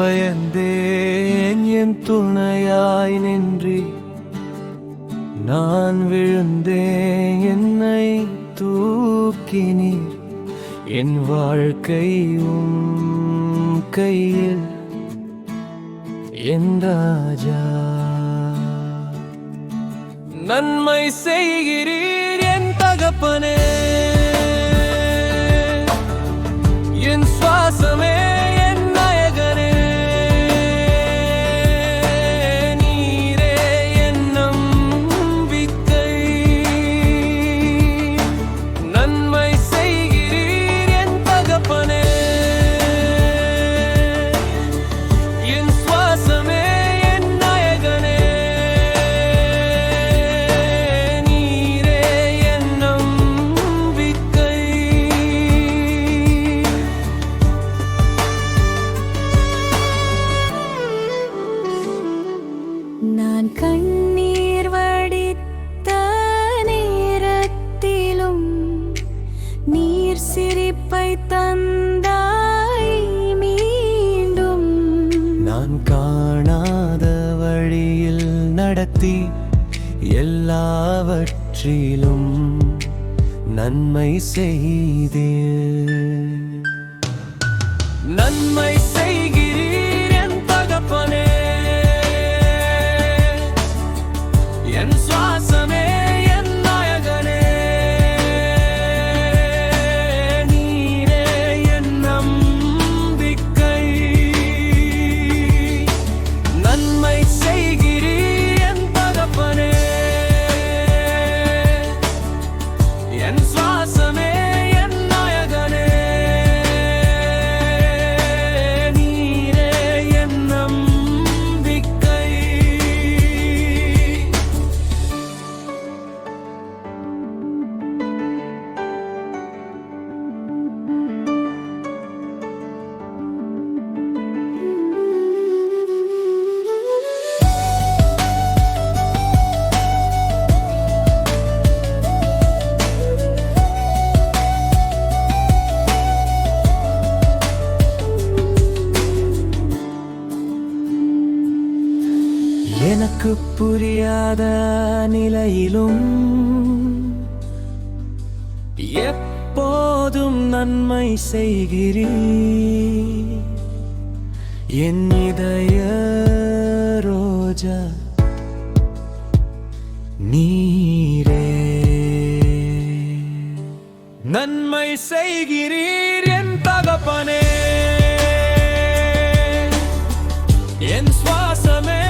பயந்தேன் என் துணையாய் நின்றி. நான் விழுந்தேன் என்னை தூக்கினீர். என் வாழ்க்கை உம் கையில் என் ராஜா. நன்மை செய்கிறீர் என் தகப்பனே. சக்தி எல்லாவற்றிலும் நன்மை செய்தே நன்மை என் சுவாசமே எனக்கு புரியாத நிலையிலும் எப்போதும் நன்மை செய்கிறீ என் இதய ரோஜா நீரே. நன்மை செய்கிறீர் என் தகப்பனே. என் சுவாசமே